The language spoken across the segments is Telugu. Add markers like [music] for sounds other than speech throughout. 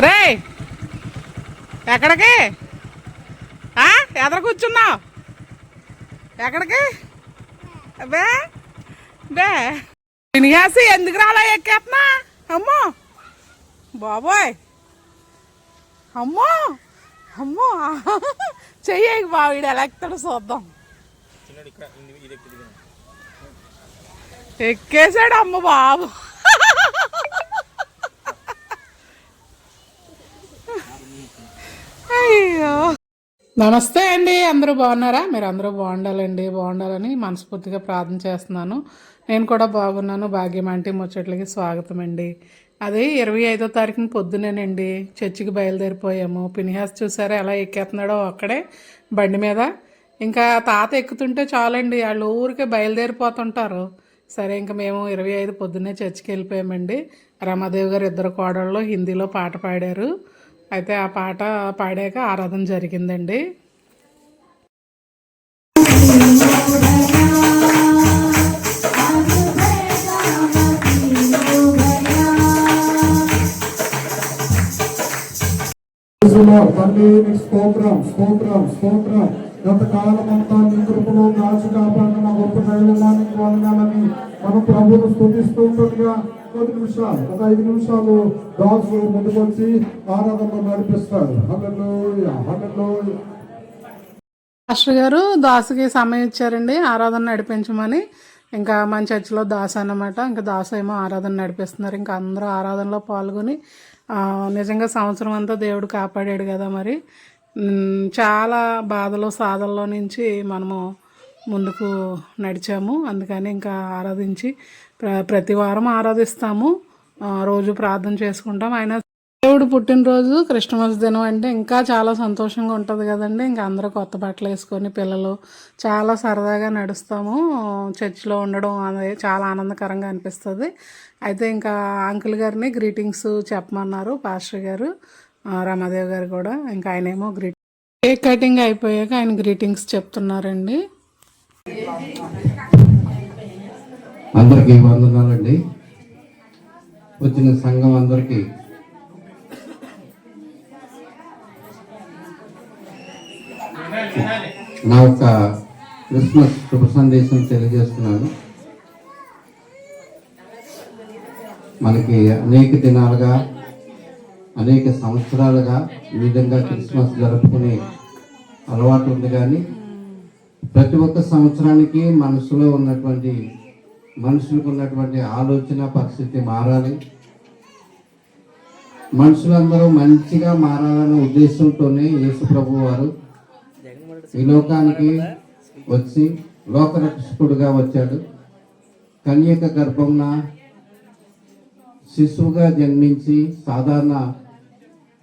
రే ఎక్కడికి? ఆ? ఎదర కూర్చున్నావు? ఎక్కడికి? బే! బే! వినియాసి ఎందుకు రాలా ఎక్కేస్తున్నా అమ్మో! బాబోయ్! అమ్మో! అమ్మో! చెయ్యి బావిడు ఎలా ఎక్కుతాడో చూద్దాం ఎక్కేసాడు అమ్మ బాబు. నమస్తే అండి అందరూ బాగున్నారా? మీరు అందరూ బాగుండాలండి బాగుండాలని మనస్ఫూర్తిగా ప్రార్థన చేస్తున్నాను. నేను కూడా బాగున్నాను. భాగ్యం అంటే ముచ్చట్లకి స్వాగతం అండి అదే ఇరవై ఐదో తారీఖున పొద్దునేనండి. చర్చికి బయలుదేరిపోయాము. పినిహాస్ చూసారా ఎలా ఎక్కేస్తున్నాడో ఒక్కడే బండి మీద. ఇంకా తాత ఎక్కుతుంటే చాలండి వాళ్ళు ఊరికే బయలుదేరిపోతుంటారు. సరే ఇంకా మేము ఇరవై ఐదు పొద్దున్నే చర్చికి వెళ్ళిపోయామండి. రమాదేవి గారు ఇద్దరు కోడళ్ళు హిందీలో పాట పాడారు. అయితే ఆ పాట పాడాక ఆరాధన జరిగిందండి. స్తోత్రం స్తోత్రం స్తోత్రం. గత కాలం అంతా నీ కృపలో దాచి కాపాడిన గొప్ప దైవమానికి వందనాలని మన ప్రభువును స్తుతిస్తూ కొద్ది నిమిషాలు ఒక ఐదు నిమిషాలు దాసు ముందుకొచ్చి ఆరాధనలో నడిపిస్తారు. హలో హలో మాస్టర్ గారు దాసుకి సమయం ఇచ్చారండి. ఆరాధన నడిపించమని. ఇంకా మన చర్చిలో దాస అన్నమాట. ఇంకా దాస ఏమో ఆరాధన నడిపిస్తున్నారు. ఇంకా అందరూ ఆరాధనలో పాల్గొని నిజంగా సంవత్సరం అంతా దేవుడు కాపాడాడు కదా మరి. చాలా బాధలు సాధల్లో నుంచి మనము ముందుకు నడిచాము. అందుకని ఇంకా ఆరాధించి ప్ర ప్రతి వారం ఆరాధిస్తాము. రోజు ప్రార్థన చేసుకుంటాం. ఆయన దేవుడు పుట్టినరోజు క్రిస్మస్ దినం అంటే ఇంకా చాలా సంతోషంగా ఉంటుంది కదండి. ఇంకా అందరూ కొత్త బట్టలు వేసుకొని పిల్లలు చాలా సరదాగా నడుస్తాము. చర్చిలో ఉండడం అనేది చాలా ఆనందకరంగా అనిపిస్తుంది. అయితే ఇంకా అంకుల్ గారిని గ్రీటింగ్స్ చెప్పమన్నారు పాస్టర్ గారు రమాదేవ్ గారు కూడా. ఇంకా ఆయనేమో గ్రీటింగ్ కేక్ కటింగ్ అయిపోయాక ఆయన గ్రీటింగ్స్ చెప్తున్నారండి. అందరికీ వందనాలండి. వచ్చిన సంఘం అందరికీ. నా యొక్క క్రిస్మస్ శుభ సందేశం తెలియజేస్తున్నాను. మనకి అనేక దినాలుగా అనేక సంవత్సరాలుగా ఈ విధంగా క్రిస్మస్ జరుపుకునే అలవాటు ఉంది కానీ ప్రతి ఒక్క సంవత్సరానికి మనసులో ఉన్నటువంటి మనుషులకు ఉన్నటువంటి ఆలోచన పరిస్థితి మారాలి. మనుషులందరూ మంచిగా మారాలనే ఉద్దేశంతోనే యేసు ప్రభు వారు ఈ లోకానికి వచ్చి లోకరక్షకుడుగా వచ్చాడు. కన్యక గర్భంన శిశువుగా జన్మించి సాధారణ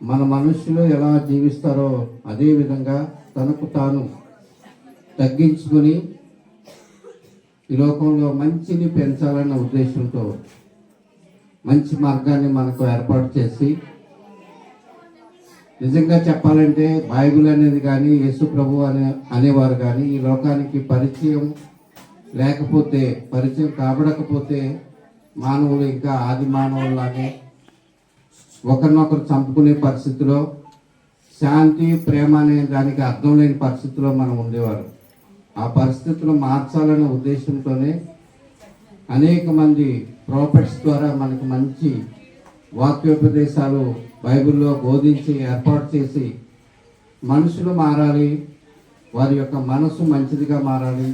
మన మనుషులు ఎలా జీవిస్తారో అదే విధంగా తనకు తాను తగ్గించుకొని ఈ లోకంలో మంచిని పెంచాలన్న ఉద్దేశంతో మంచి మార్గాన్ని మనకు ఏర్పాటు చేసి నిజంగా చెప్పాలంటే బైబిల్ అనేది కానీ యేసు ప్రభు అనే అనేవారు కానీ ఈ లోకానికి పరిచయం లేకపోతే పరిచయం కాబడకపోతే మానవులు ఇంకా ఆది మానవుల్లాగే ఒకరినొకరు చంపుకునే పరిస్థితిలో శాంతి ప్రేమ అనే దానికి అర్థం లేని పరిస్థితిలో మనం ఉండేవారు. ఆ పరిస్థితులు మార్చాలనే ఉద్దేశంతోనే అనేక మంది ప్రాఫిట్స్ ద్వారా మనకు మంచి వాక్యోపదేశాలు బైబిల్లో బోధించి ఏర్పాటు చేసి మనుషులు మారాలి వారి యొక్క మనసు మంచిదిగా మారాలి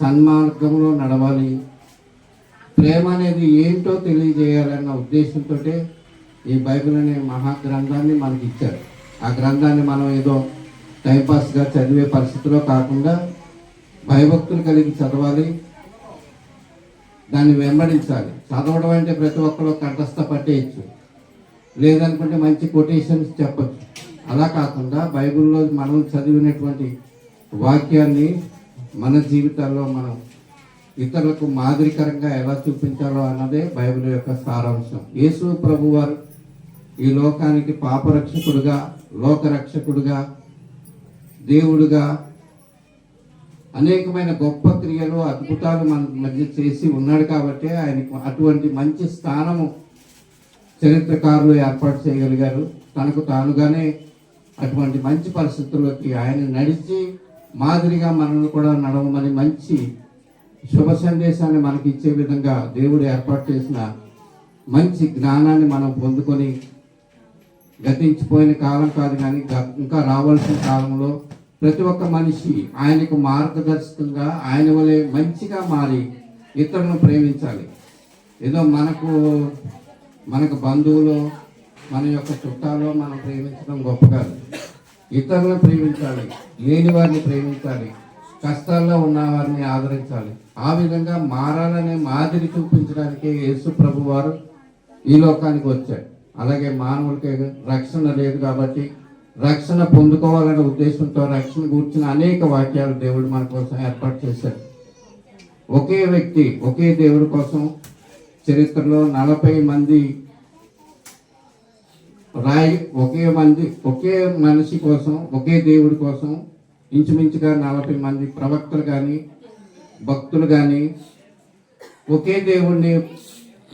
సన్మార్గంలో నడవాలి. ప్రేమ అనేది ఏంటో తెలియజేయాలన్న ఉద్దేశంతో ఈ బైబిల్ అనే మహాగ్రంథాన్ని మనకి ఇచ్చారు ఆ గ్రంథాన్ని మనం ఏదో టైంపాస్గా చదివే పరిస్థితిలో కాకుండా భయభక్తులు కలిగి చదవాలి. దాన్ని వెంబడించాలి. చదవడం అంటే ప్రతి ఒక్కరు కంఠస్థ పట్టేయచ్చు. లేదనుకుంటే మంచి కొటేషన్స్ చెప్పచ్చు. అలా కాకుండా బైబిల్లో మనం చదివినటువంటి వాక్యాన్ని మన జీవితాల్లో మనం ఇతరులకు మాదిరికరంగా ఎలా చూపించాలో అన్నదే బైబిల్ యొక్క సారాంశం. యేసు ప్రభు వారు ఈ లోకానికి పాపరక్షకుడుగా లోకరక్షకుడుగా దేవుడుగా అనేకమైన గొప్ప క్రియలు అద్భుతాలు మన మధ్య చేసి ఉన్నాడు కాబట్టి ఆయనకు అటువంటి మంచి స్థానము చరిత్రకారులు ఏర్పాటు చేయగలిగారు. తనకు తానుగానే అటువంటి మంచి పరిస్థితుల్లోకి ఆయన నడిచి మాదిరిగా మనల్ని కూడా నడవమని మంచి శుభ సందేశాన్ని మనకి ఇచ్చే విధంగా దేవుడు ఏర్పాటు చేసిన మంచి జ్ఞానాన్ని మనం పొందుకొని గతించిపోయిన కాలం కాదు కానీ గ- ఇంకా రావాల్సిన కాలంలో ప్రతి ఒక్క మనిషి ఆయనకు మార్గదర్శకంగా ఆయన వలె మంచిగా మారి ఇతరులను ప్రేమించాలి. ఏదో మనకు మనకు బంధువులు మన యొక్క చుట్టాలు మనం ప్రేమించడం గొప్ప కాదు. ఇతరులను ప్రేమించాలి లేని వారిని ప్రేమించాలి కష్టాల్లో ఉన్న వారిని ఆదరించాలి. ఆ విధంగా మారాలనే మాదిరి చూపించడానికే యేసు ప్రభు వారు ఈ లోకానికి వచ్చాడు. అలాగే మానవులకి రక్షణ లేదు కాబట్టి రక్షణ పొందుకోవాలనే ఉద్దేశంతో రక్షణ కూర్చున్న అనేక వాక్యాలు దేవుడు మన కోసం ఏర్పాటు చేశాడు. ఒకే వ్యక్తి ఒకే దేవుడి కోసం చరిత్రలో నలభై మంది రాయి ఒకే మంది ఒకే మనిషి కోసం ఒకే దేవుడి కోసం ఇంచుమించుగా నలభై మంది ప్రవక్తలు కానీ భక్తులు కానీ ఒకే దేవుణ్ణి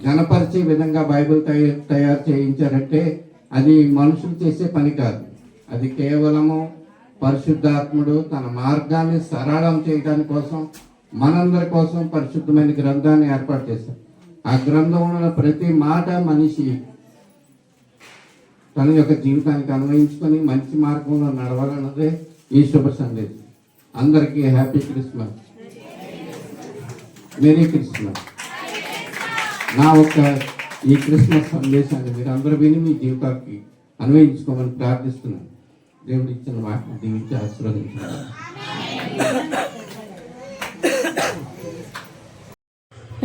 గణపరిచే విధంగా బైబిల్ తయారు తయారు చేయించారంటే అది మనుషులు చేసే పని కాదు. అది కేవలము పరిశుద్ధాత్ముడు తన మార్గాన్ని సరళం చేయడానికి కోసం మనందరి కోసం పరిశుద్ధమైన గ్రంథాన్ని ఏర్పాటు చేశారు ఆ గ్రంథంలో ఉన్న ప్రతి మాట మనిషి తన యొక్క జీవితానికి అన్వయించుకొని మంచి మార్గంలో నడవాలన్నదే ఈ శుభ సందేశం. అందరికీ హ్యాపీ క్రిస్మస్. Merry Christmas. నా ఒక ఈ క్రిస్మస్ సందేశాన్ని మీరు అందరూ విని మీ జీవితానికి అన్వయించుకోమని ప్రార్థిస్తున్నాను. దేవుడు ఇచ్చిన వాటిని దీవించి ఆశీర్వదించాలి.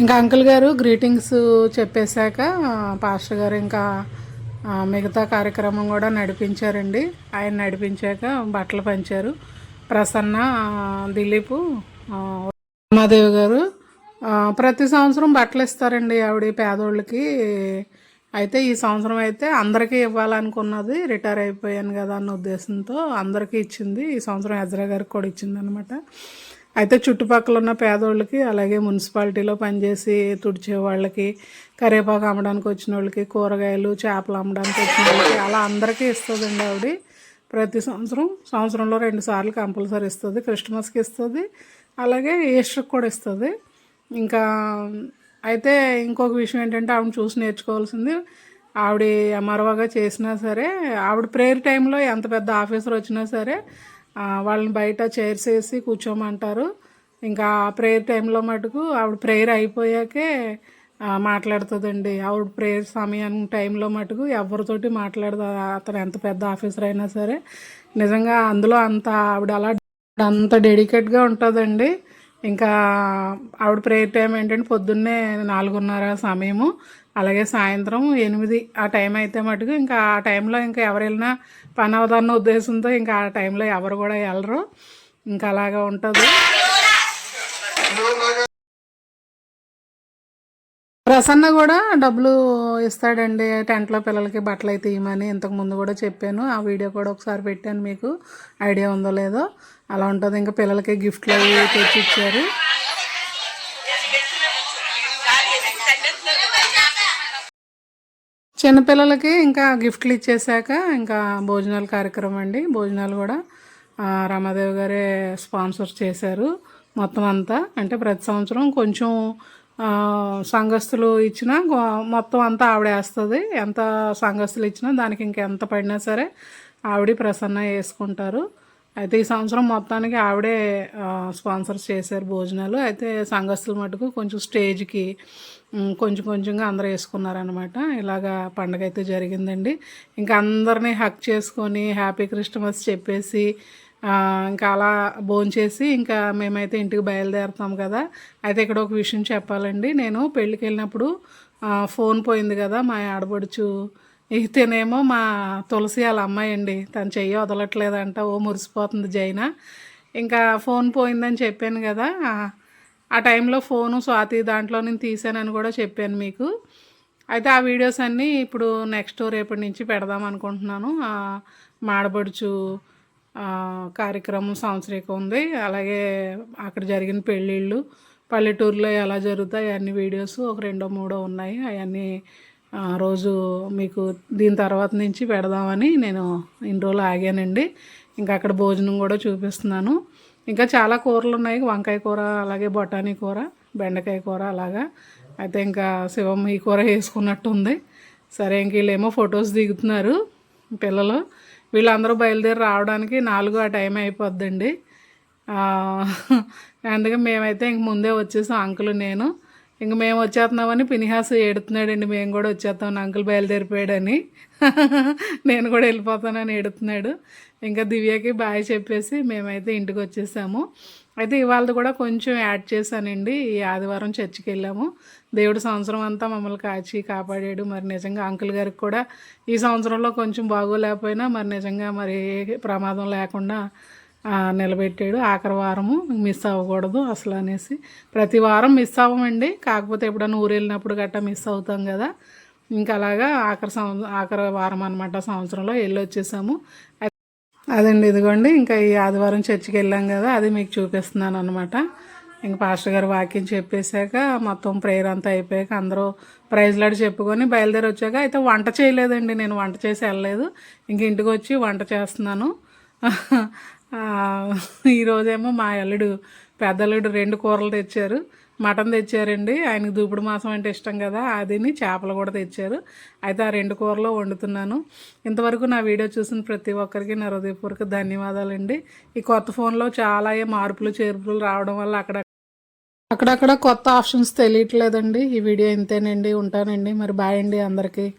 ఇంకా అంకుల్ గారు గ్రీటింగ్స్ చెప్పేశాక పాస్టర్ గారు ఇంకా మిగతా కార్యక్రమం కూడా నడిపించారండి. ఆయన నడిపించాక బట్టలు పంచారు. ప్రసన్న దిలీప్ దిలీపు గారు ప్రతి సంవత్సరం బట్టలు ఇస్తారండి ఆవిడ పేదోళ్ళకి. అయితే ఈ సంవత్సరం అయితే అందరికీ ఇవ్వాలనుకున్నది రిటైర్ అయిపోయాను కదా అన్న ఉద్దేశంతో అందరికీ ఇచ్చింది. ఈ సంవత్సరం ఎజ్రా గారికి కూడా ఇచ్చింది అనమాట అయితే చుట్టుపక్కల ఉన్న పేదోళ్ళకి అలాగే మున్సిపాలిటీలో పనిచేసి తుడిచే వాళ్ళకి కరివేపాకు అమ్మడానికి వచ్చిన వాళ్ళకి కూరగాయలు చేపలు అమ్మడానికి వచ్చిన వాళ్ళకి అలా అందరికీ ఇస్తుందండి ఆవిడ. ప్రతి సంవత్సరం సంవత్సరంలో రెండు సార్లు కంపల్సరీ ఇస్తుంది. క్రిస్మస్కి ఇస్తుంది. అలాగే ఈస్టర్కి కూడా ఇస్తుంది. ఇంకా అయితే ఇంకొక విషయం ఏంటంటే ఆవిడ చూసి నేర్చుకోవాల్సింది ఆవిడ అమరవగా చేసినా సరే ఆవిడ ప్రేయర్ టైంలో ఎంత పెద్ద ఆఫీసర్ వచ్చినా సరే వాళ్ళని బయట చైర్స్ వేసి కూర్చోమంటారు. ఇంకా ప్రేయర్ టైంలో మటుకు ఆవిడ ప్రేయర్ అయిపోయాకే మాట్లాడుతుందండి. ఆవిడ ప్రేయర్ సమయం టైంలో మటుకు ఎవరితోటి మాట్లాడదు అతను ఎంత పెద్ద ఆఫీసర్ అయినా సరే. నిజంగా అందులో అంత ఆవిడ అలా అంత డెడికేట్గా ఉంటుందండి. ఇంకా ఆవిడ ప్రేయర్ టైం ఏంటంటే పొద్దున్నే నాలుగున్నర సమయము అలాగే సాయంత్రం ఎనిమిది ఆ టైం అయితే మటుకు ఇంకా ఆ టైంలో ఇంకా ఎవరు వెళ్ళినా పని అవదన్న ఉద్దేశంతో ఇంకా ఆ టైంలో ఎవరు కూడా వెళ్ళరు. ఇంకా అలాగా ఉంటుంది. ప్రసన్న కూడా డబ్బులు ఇస్తాడండి టెంట్లో పిల్లలకి బట్టలు అయితే ఇవ్వమని ఇంతకు ముందు కూడా చెప్పాను. ఆ వీడియో కూడా ఒకసారి పెట్టాను మీకు. ఐడియా ఉందో లేదో. అలా ఉంటుంది. ఇంకా పిల్లలకి గిఫ్ట్లు అవి తెచ్చి ఇచ్చారు చిన్నపిల్లలకి ఇంకా గిఫ్ట్లు ఇచ్చేసాక ఇంకా భోజనాల కార్యక్రమం అండి. భోజనాలు కూడా ఆ, రమాదేవి గారే స్పాన్సర్ చేశారు మొత్తం అంతా. అంటే ప్రతి సంవత్సరం కొంచెం సంఘస్థులు ఇచ్చినా మొత్తం అంతా ఆవిడ వేస్తుంది. ఎంత సంఘస్థులు ఇచ్చినా దానికి ఇంకెంత పడినా సరే ఆవిడ ప్రసన్న వేసుకుంటారు. అయితే ఈ సంవత్సరం మొత్తానికి ఆవిడే స్పాన్సర్ స్పాన్సర్స్ చేశారు భోజనాలు. అయితే సంఘస్థుల మటుకు కొంచెం స్టేజ్కి కొంచెం కొంచెంగా అందరూ వేసుకున్నారనమాట ఇలాగా పండగ అయితే జరిగిందండి. ఇంకా అందరినీ హక్ చేసుకొని హ్యాపీ క్రిస్టమస్ చెప్పేసి ఇంకా అలా భోంచేసి ఇంకా మేమైతే ఇంటికి బయలుదేరుతాం కదా. అయితే ఇక్కడ ఒక విషయం చెప్పాలండి. నేను పెళ్ళికి వెళ్ళినప్పుడు ఫోన్ పోయింది కదా మా ఆడపడుచు ఇతనేమో మా తులసి వాళ్ళ అమ్మాయి అండి. తను చెయ్యి వదలట్లేదంట. ఓ మురిసిపోతుంది జైన. ఇంకా ఫోన్ పోయిందని చెప్పాను కదా. ఆ- టైంలో ఫోను స్వాతి దాంట్లో నేను తీసానని కూడా చెప్పాను మీకు. అయితే ఆ వీడియోస్ అన్నీ ఇప్పుడు నెక్స్ట్ రేపటి నుంచి పెడదాం అనుకుంటున్నాను. మాడబడుచు కార్యక్రమం సంవత్సరికం ఉంది. అలాగే అక్కడ జరిగిన పెళ్ళిళ్ళు పల్లెటూరులో ఎలా జరుగుతాయి అన్ని వీడియోస్ ఒక రెండో మూడో ఉన్నాయి. అవన్నీ రోజు మీకు దీని తర్వాత నుంచి పెడదామని నేను ఇన్ని రోజులు ఆగానండి. ఇంకా అక్కడ భోజనం కూడా చూపిస్తున్నాను. ఇంకా చాలా కూరలు ఉన్నాయి. వంకాయ కూర అలాగే బొటానీ కూర బెండకాయ కూర అలాగా. అయితే ఇంకా శివం ఈ కూర వేసుకున్నట్టు ఉంది సరే ఇంక వీళ్ళేమో ఫొటోస్ దిగుతున్నారు పిల్లలు. వీళ్ళందరూ బయలుదేరి రావడానికి నాలుగు ఆ టైం అయిపోద్దండి. అందుకే మేమైతే ఇంక ముందే వచ్చేసాం అంకుల్ నేను. ఇంక మేము వచ్చేస్తున్నామని పినిహాస్ ఏడుతున్నాడండి. మేము కూడా వచ్చేస్తామని అంకుల్ బయలుదేరిపోయాడని. [laughs] నేను కూడా వెళ్ళిపోతానని ఏడుతున్నాడు. ఇంకా దివ్యకి బాయ్ చెప్పేసి మేమైతే ఇంటికి వచ్చేసాము. అయితే ఇవాళ కూడా కొంచెం యాడ్ చేశానండి. ఈ ఆదివారం చర్చికి వెళ్ళాము. దేవుడు సంవత్సరం అంతా మమ్మల్ని కాచి కాపాడాడు. మరి నిజంగా అంకుల్ గారికి కూడా ఈ సంవత్సరంలో కొంచెం బాగోలేకపోయినా మరి నిజంగా మరి ఏ ప్రమాదం లేకుండా నిలబెట్టాడు. ఆఖరి వారము మిస్ అవ్వకూడదు అసలు అనేసి. ప్రతి వారం మిస్ అవ్వమండి. కాకపోతే ఎప్పుడైనా ఊరు వెళ్ళినప్పుడు గట్టా మిస్ అవుతాం కదా. ఇంకా అలాగా ఆఖరి సంవత్సరం ఆఖరి వారం అనమాట సంవత్సరంలో వెళ్ళి వచ్చేసాము అదండి ఇదిగోండి. ఇంకా ఈ ఆదివారం చర్చికి వెళ్ళాం కదా అది మీకు చూపిస్తున్నాను అనమాట ఇంక పాస్టర్ గారు వాక్యం చెప్పేశాక మొత్తం ప్రేయర్ అంతా అయిపోయాక అందరూ ప్రైజ్లాడు చెప్పుకొని బయలుదేరి వచ్చాక అయితే వంట చేయలేదండి. నేను వంట చేసి వెళ్ళలేదు. ఇంక ఇంటికి వచ్చి వంట చేస్తున్నాను. ఈరోజేమో మా అల్లుడు పెద్ద అల్లుడు రెండు కూరలు తెచ్చారు. మటన్ తెచ్చారండి. ఆయనకు దూపుడు మాసం అంటే ఇష్టం కదా అదిని చేపలు కూడా తెచ్చారు. అయితే ఆ రెండు కూరలు వండుతున్నాను. ఇంతవరకు నా వీడియో చూసిన ప్రతి ఒక్కరికి నా హృదయపూర్వక ధన్యవాదాలండి. ఈ కొత్త ఫోన్లో చాలా మార్పులు చేర్పులు రావడం వల్ల అక్కడ అక్కడక్కడ కొత్త ఆప్షన్స్ తెలియట్లేదండి. ఈ వీడియో ఇంతేనండి ఉంటానండి. మరి బాయ్ అండి అందరికీ.